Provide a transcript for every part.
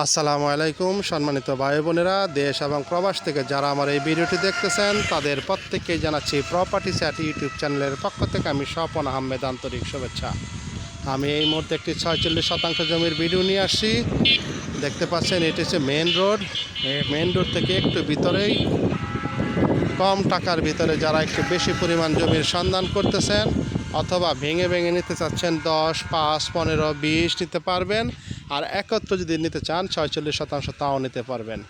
আসসালামু আলাইকুম, সম্মানিত ভাই বোনেরা, দেশ এবং প্রবাস থেকে যারা আমার এই ভিডিওটি দেখতেছেন, তাদের প্রত্যেককেই জানাচ্ছি প্রপার্টি স্যাট ইউটিউব চ্যানেলের পক্ষ থেকে আমি স্বপন আহমেদ আন্তরিক শুভেচ্ছা। আমি এই মুহূর্তে একটি ছয়চল্লিশ শতাংশ জমির ভিডিও নিয়ে আসছি। দেখতে পাচ্ছেন, এটি হচ্ছে মেন রোড মেন রোড থেকে একটু ভিতরেই, কম টাকার ভিতরে যারা একটু বেশি পরিমাণ জমির সন্ধান করতেছেন, অথবা ভেঙে ভেঙে নিতে চাচ্ছেন, দশ, পাঁচ, পনেরো, বিশ নিতে পারবেন। আর একত্র যদি নিতে চান, ছয়চল্লিশ শতাংশ তাও নিতে পারবেন।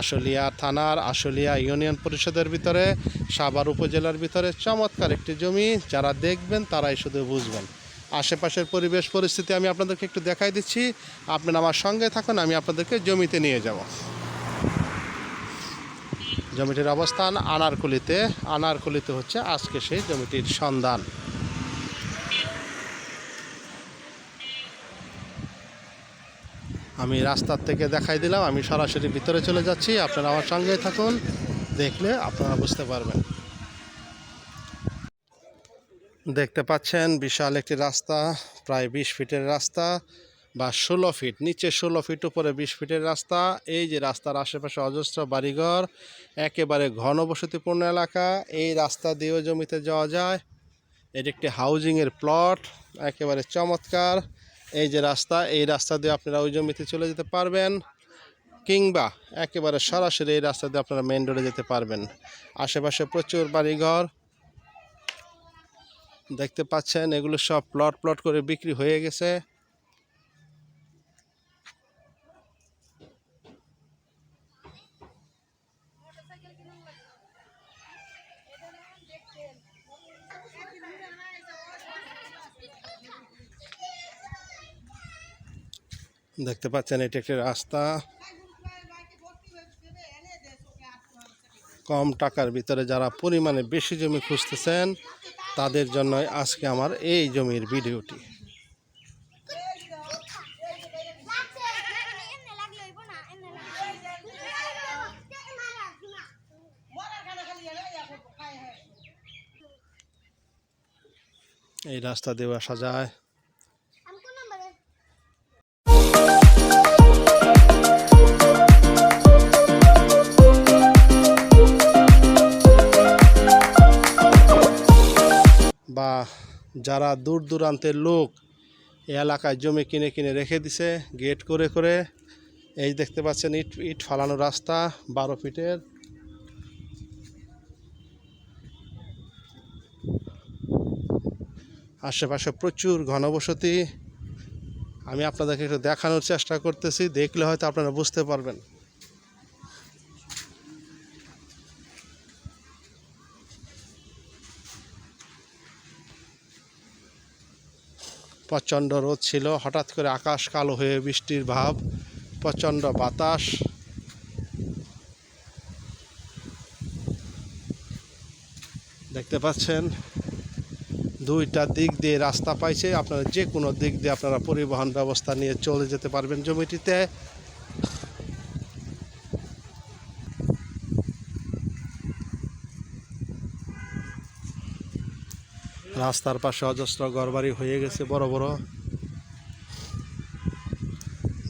আশুলিয়া থানার আশুলিয়া ইউনিয়ন পরিষদের ভিতরে, সাভার উপজেলার ভিতরে চমৎকার একটি জমি, যারা দেখবেন তারাই শুধু বুঝবেন। আশেপাশের পরিবেশ পরিস্থিতি আমি আপনাদেরকে একটু দেখাই দিচ্ছি। আপনারা আমার সঙ্গে থাকুন, আমি আপনাদেরকে জমিতে নিয়ে যাব। জমিটির অবস্থান আনারকুলিতে। আনারকুলিতে হচ্ছে আজকে সেই জমিটির সন্ধান। আমি রাস্তার থেকে দেখাই দিলাম, আমি সরাসরি ভিতরে চলে যাচ্ছি, আপনারা আমার সঙ্গে থাকুন, দেখলে আপনারা বুঝতে পারবেন। দেখতে পাচ্ছেন বিশাল একটি রাস্তা, প্রায় বিশ ফিটের রাস্তা বা ষোলো ফিট, নিচে ষোলো ফিট, উপরে বিশ ফিটের রাস্তা। এই যে রাস্তার আশেপাশে অজস্র বাড়িঘর, একেবারে ঘনবসতিপূর্ণ এলাকা। এই রাস্তা দিয়েও জমিতে যাওয়া যায়। এটি একটি হাউজিংয়ের প্লট একেবারে চমৎকার। এই যে রাস্তা, এই রাস্তা দিয়ে আপনারা ওই জমিতে চলে যেতে পারবেন কিংবা একেবারে সরাসরি এই রাস্তা দিয়ে আপনারা মেন রোডে যেতে পারবেন। আশেপাশে প্রচুর বাড়িঘর দেখতে পাচ্ছেন, এগুলো সব প্লট প্লট করে বিক্রি হয়ে গেছে। দেখতে পাচ্ছেন, এটি একটি রাস্তা। কম টাকার ভিতরে যারা পরিমাণে বেশি জমি খুঁজতেছেন, তাদের জন্যই আজকে আমার এই জমির ভিডিওটি। এই রাস্তা দিয়ে আসা যায়। যারা দূর দূরান্তের লোক এই এলাকায় জমি কিনে কিনে রেখে দিছে গেট করে করে, এই দেখতে পাচ্ছেন ইট ইট ফালানো রাস্তা বারো ফিটের। আশেপাশে প্রচুর ঘনবসতি। আমি আপনাদেরকে একটু দেখানোর চেষ্টা করতেছি, দেখলে হয়তো আপনারা বুঝতে পারবেন। প্রচণ্ড রোদ ছিল। হঠাৎ করে আকাশ কালো হয়ে বৃষ্টির ভাব, প্রচণ্ড বাতাস। দেখতে পাচ্ছেন, দুইটা দিক দিয়ে রাস্তা পাইছে। আপনারা যে কোনো দিক দিয়ে আপনারা পরিবহন ব্যবস্থা নিয়ে চলে যেতে পারবেন জমিটিতে। রাস্তার পাশে অজস্র ঘরবাড়ি হয়ে গেছে, বড় বড়।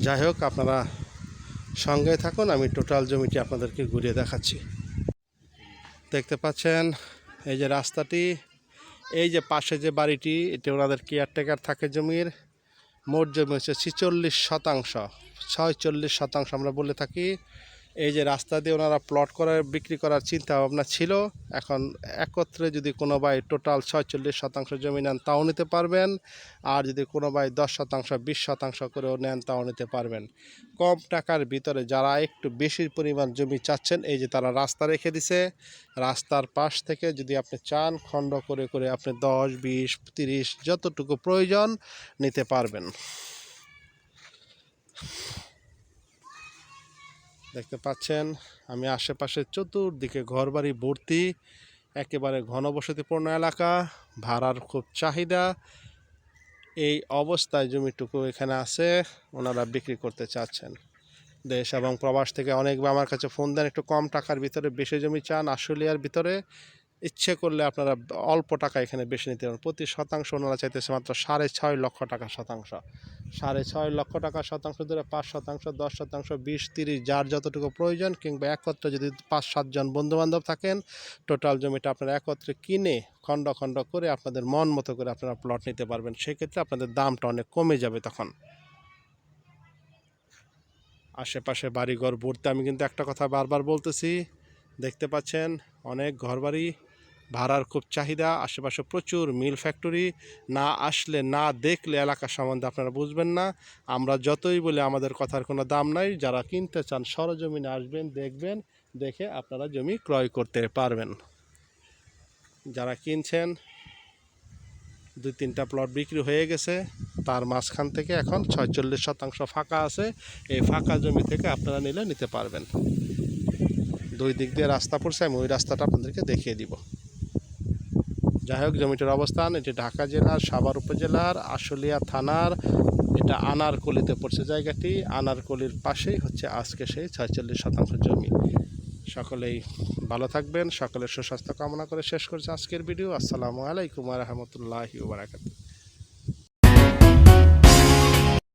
যাই হোক, আপনারা সঙ্গে থাকুন, আমি টোটাল জমিটি আপনাদেরকে ঘুরিয়ে দেখাচ্ছি। দেখতে পাচ্ছেন, এই যে রাস্তাটি, এই যে পাশে যে বাড়িটি, এটি ওনাদের কেয়ারটেকার থাকে জমির। মোট জমি হচ্ছে ছিচল্লিশ শতাংশ, ছয়চল্লিশ শতাংশ আমরা বলে থাকি। এই যে রাস্তা দিয়ে ওনারা প্লট করার বিক্রি করার চিন্তা ভাবনা ছিল। এখন একত্রে যদি কোনো ভাই টোটাল ছয়চল্লিশ শতাংশ জমি নেন, তাও নিতে পারবেন। আর যদি কোনো ভাই দশ শতাংশ, বিশ শতাংশ করেও নেন, তাও নিতে পারবেন। কম টাকার ভিতরে যারা একটু বেশি পরিমাণ জমি চাচ্ছেন, এই যে তারা রাস্তা রেখে দিছে। রাস্তার পাশ থেকে যদি আপনি চান, খণ্ড করে করে আপনি দশ, বিশ, তিরিশ, যতটুকু প্রয়োজন, নিতে পারবেন। দেখতে পাচ্ছেন, আমি আশেপাশে চতুর্দিকে ঘরবাড়ি ভর্তি, একেবারে ঘনবসতিপূর্ণ এলাকা, ভাড়ার খুব চাহিদা। এই অবস্থায় জমিটুকু এখানে আছে, ওনারা বিক্রি করতে চাচ্ছেন। দেশ এবং প্রবাস থেকে অনেক আমার কাছে ফোন দেন, একটু কম টাকার ভিতরে, বেশি জমি চান আশুলিয়ার ভিতরে। ইচ্ছে করলে আপনারা অল্প টাকা এখানে বেশি নিতে পারেন। প্রতি শতাংশ ওনারা চাইতেছে মাত্র সাড়ে ছয় লক্ষ টাকা শতাংশ। সাড়ে ছয় লক্ষ টাকা শতাংশ ধরে পাঁচ শতাংশ, দশ শতাংশ, বিশ, তিরিশ, যার যতটুকু প্রয়োজন কিংবা একত্রে যদি পাঁচ সাতজন বন্ধু বান্ধব থাকেন, টোটাল জমিটা আপনারা একত্রে কিনে খণ্ড খণ্ড করে আপনাদের মন মতো করে আপনারা প্লট নিতে পারবেন। সেক্ষেত্রে আপনাদের দামটা অনেক কমে যাবে তখন। আশেপাশে বাড়িঘর ভর্তি। আমি কিন্তু একটা কথা বারবার বলতেছি, দেখতে পাচ্ছেন, অনেক ঘরবাড়ি ভাড়ার খুব চাহিদা, আশেপাশে প্রচুর মিল ফ্যাক্টরি, না আসলে না দেখলে এলাকা সম্বন্ধে আপনারা বুঝবেন না। আমরা যতই বলে আমাদের কথার কোনো দাম নাই, যারা কিনতে চান সরজমিনে আসবেন, দেখবেন, দেখে আপনারা জমি ক্রয় করতে পারবেন। যারা কিনছেন, দুই তিনটা প্লট বিক্রি হয়ে গেছে, তার মাঝখান থেকে এখন ছয়চল্লিশ শতাংশ ফাঁকা আছে, এই ফাঁকা জমি থেকে আপনারা নিলে নিতে পারবেন। দুই দিক দিয়ে রাস্তা পড়ছে, আমি ওই রাস্তাটা আপনাদেরকে দেখিয়ে দিব। যাই হোক, জমিটির অবস্থান, এটি ঢাকা জেলার সাভার উপজেলার আশুলিয়া থানার, এটা আনারকলিতে পড়ছে জায়গাটি। আনারকলির পাশেই হচ্ছে আজকে সেই ছয়চল্লিশ শতাংশ জমি। সকলেই ভালো থাকবেন, সকলের সুস্বাস্থ্য কামনা করে শেষ করছে আজকের ভিডিও। আসসালামু আলাইকুম রহমতুল্লাহি বারাকাতুহ।